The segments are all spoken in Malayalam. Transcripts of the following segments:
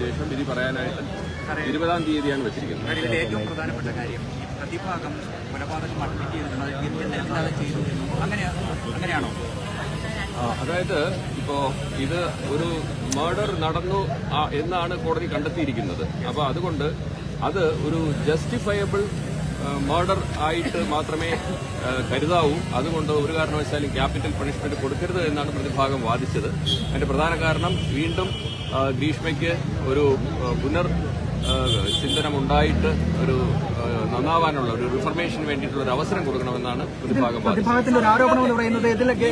ശേഷം വിധി പറയാനായിട്ട് ഇരുപതാം തീയതിയാണ് വെച്ചിരിക്കുന്നത്. ഏറ്റവും പ്രധാനപ്പെട്ട കാര്യം പ്രതിഭാഗം കൊലപാതകം അഡ്മിറ്റ് ചെയ്തു അങ്ങനെ അങ്ങനെയാണോ? അതായത് ഇപ്പോ ഇത് ഒരു മർഡർ നടന്നു എന്നാണ് കോടതി കണ്ടെത്തിയിരിക്കുന്നത്. അപ്പോൾ അതുകൊണ്ട് അത് ഒരു ജസ്റ്റിഫയബിൾ മർഡർ ആയിട്ട് മാത്രമേ കരുതാവൂ. അതുകൊണ്ട് ഒരു കാരണവശാലും ക്യാപിറ്റൽ പണിഷ്മെന്റ് കൊടുക്കരുത് എന്നാണ് പ്രതിഭാഗം വാദിച്ചത്. അതിന്റെ പ്രധാന കാരണം വീണ്ടും ഗ്രീഷ്മയ്ക്ക് ഒരു പുനർ ചിന്തനമുണ്ടായിട്ട് ഒരു നന്നാവാനുള്ള ഒരു റിഫർമേഷന് വേണ്ടിയിട്ടുള്ള ഒരു അവസരം കൊടുക്കണമെന്നാണ് പ്രതിഭാഗം പ്രതിഭാഗത്തിന്റെ ഒരു ആരോപണം എന്ന് പറയുന്നത് ഇതിലൊക്കെ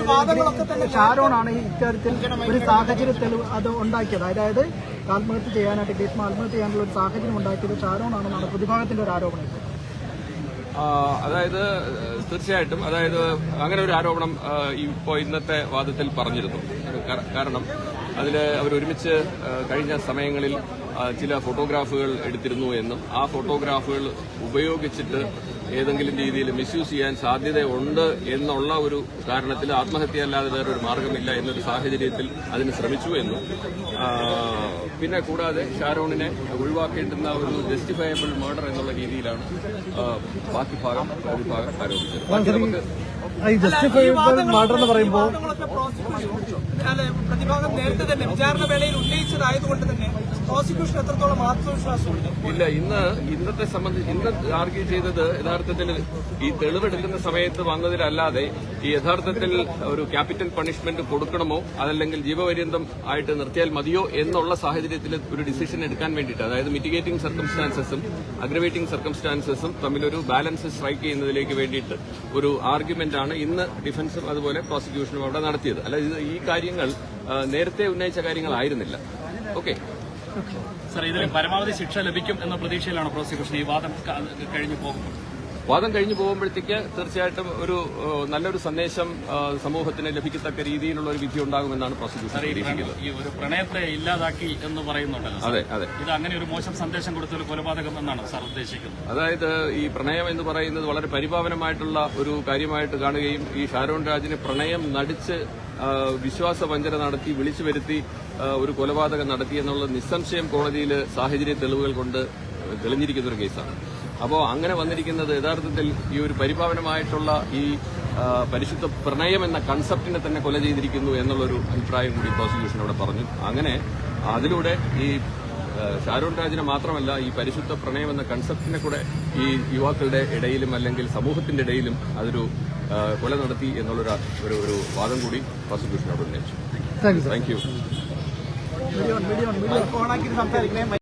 ഷാരോണാണ് ഈ ഇത്തരത്തിൽ ഒരു സാഹചര്യത്തിൽ അത് ഉണ്ടാക്കിയത്. അതായത് ആത്മഹത്യ ചെയ്യാനായിട്ട് ഗ്രീഷ്മ ആത്മഹത്യ ചെയ്യാനുള്ള ഒരു സാഹചര്യം ഉണ്ടാക്കിയത് ഷാരോണാണെന്നാണ് പ്രതിഭാഗത്തിന്റെ ഒരു ആരോപണം. അതായത് തീർച്ചയായിട്ടും അതായത് അങ്ങനെ ഒരു ആരോപണം ഇപ്പോ ഇന്നത്തെ വാദത്തിൽ പറഞ്ഞിരുന്നു. കാരണം അതിൽ അവർ ഒരുമിച്ച് കഴിഞ്ഞ സമയങ്ങളിൽ ചില ഫോട്ടോഗ്രാഫുകൾ എടുത്തിരുന്നു എന്നും ആ ഫോട്ടോഗ്രാഫുകൾ ഉപയോഗിച്ചിട്ട് ഏതെങ്കിലും രീതിയിൽ മിസ്യൂസ് ചെയ്യാൻ സാധ്യതയുണ്ട് എന്നുള്ള ഒരു കാരണത്തിൽ ആത്മഹത്യ അല്ലാതെ വേറൊരു മാർഗമില്ല എന്നൊരു സാഹചര്യത്തിൽ അതിന് ശ്രമിച്ചു എന്നും. പിന്നെ കൂടാതെ ഷാരോണിനെ ഒഴിവാക്കേണ്ടുന്ന ഒരു ജസ്റ്റിഫയബിൾ മർഡർ എന്നുള്ള രീതിയിലാണ് ബാക്കി ഭാഗം ഭാഗം ആരോപിച്ചത്. ഈ ജസ്റ്റിഫൈബിൾ മർഡർ എന്ന് പറയുമ്പോൾ അല്ലെ പ്രതിഭാഗം നേരത്തെ തന്നെ വിചാരണ വേളയിൽ ഉന്നയിച്ചതായതുകൊണ്ട് തന്നെ എത്രത്തോളം ഇല്ല ഇന്ന് ഇന്നത്തെ സംബന്ധിച്ച് ഇന്ന് ആർഗ്യൂ ചെയ്തത് യഥാർത്ഥത്തിൽ ഈ തെളിവെടുക്കുന്ന സമയത്ത് വന്നതിലല്ലാതെ ഈ യഥാർത്ഥത്തിൽ ഒരു ക്യാപിറ്റൽ പണിഷ്മെന്റ് കൊടുക്കണമോ അതല്ലെങ്കിൽ ജീവപര്യന്തം ആയിട്ട് നിർത്തിയാൽ മതിയോ എന്നുള്ള സാഹചര്യത്തിൽ ഒരു ഡിസിഷൻ എടുക്കാൻ വേണ്ടിയിട്ട് അതായത് മിറ്റിഗേറ്റിംഗ് സർക്കംസ്റ്റാൻസസും അഗ്രവേറ്റിംഗ് സർക്കംസ്റ്റാൻസസും തമ്മിലൊരു ബാലൻസ് സ്ട്രൈക്ക് ചെയ്യുന്നതിലേക്ക് വേണ്ടിയിട്ട് ഒരു ആർഗ്യുമെന്റ് ആണ് ഇന്ന് ഡിഫൻസും അതുപോലെ പ്രോസിക്യൂഷനും അവിടെ നടത്തിയത്. അല്ല ഈ കാര്യങ്ങൾ നേരത്തെ ഉന്നയിച്ച കാര്യങ്ങളായിരുന്നില്ല. ഓക്കെ സർ ഇതിന് പരമാവധി ശിക്ഷ ലഭിക്കും എന്ന പ്രതീക്ഷയിലാണ് പ്രോസിക്യൂഷൻ ഈ വാദം കഴിഞ്ഞു പോകുമ്പോൾ വാദം കഴിഞ്ഞു പോകുമ്പോഴത്തേക്ക് തീർച്ചയായിട്ടും ഒരു നല്ലൊരു സന്ദേശം സമൂഹത്തിന് ലഭിക്കത്തക്ക രീതിയിലുള്ള ഒരു വിധി ഉണ്ടാകുമെന്നാണ് പ്രോസിക്യൂഷൻ പ്രതീക്ഷിക്കുന്നത്. ഈ ഒരു പ്രണയത്തെ ഇല്ലാതാക്കി എന്ന് പറയുന്നുണ്ടല്ലോ അതെ അതെ. ഇത് അങ്ങനെ ഒരു മോശം സന്ദേശം കൊടുത്ത ഒരു കൊലപാതകം എന്നാണ് സാർ ഉദ്ദേശിക്കുന്നത്. അതായത് ഈ പ്രണയം എന്ന് പറയുന്നത് വളരെ പരിപാവനമായിട്ടുള്ള ഒരു കാര്യമായിട്ട് കാണുകയും ഈ ഷാരോൺ രാജിന് പ്രണയം നടിച്ച് വിശ്വാസ വിശ്വാസവഞ്ചന നടത്തി വിളിച്ചു വരുത്തി ഒരു കൊലപാതകം നടത്തി എന്നുള്ള നിസ്സംശയം കോടതിയിൽ സാഹചര്യ തെളിവുകൾ കൊണ്ട് തെളിഞ്ഞിരിക്കുന്ന ഒരു കേസാണ്. അപ്പോൾ അങ്ങനെ വന്നിരിക്കുന്നത് യഥാർത്ഥത്തിൽ ഈ ഒരു പരിപാവനമായിട്ടുള്ള ഈ പരിശുദ്ധ പ്രണയം എന്ന കൺസെപ്റ്റിനെ തന്നെ കൊല ചെയ്തിരിക്കുന്നു എന്നുള്ളൊരു അഭിപ്രായം കൂടി പ്രോസിക്യൂഷൻ അവിടെ പറഞ്ഞു. അങ്ങനെ അതിലൂടെ ഈ ഷാരൂൺ രാജിനെ മാത്രമല്ല ഈ പരിശുദ്ധ പ്രണയം എന്ന കൺസെപ്റ്റിനെ കൂടെ ഈ യുവാക്കളുടെ ഇടയിലും അല്ലെങ്കിൽ സമൂഹത്തിന്റെ ഇടയിലും അതൊരു കൊല നടത്തി എന്നുള്ളൊരു ഒരു ഒരു വാദം കൂടി പ്രോസിക്യൂഷൻ അവിടെ ഉന്നയിച്ചു. Thank you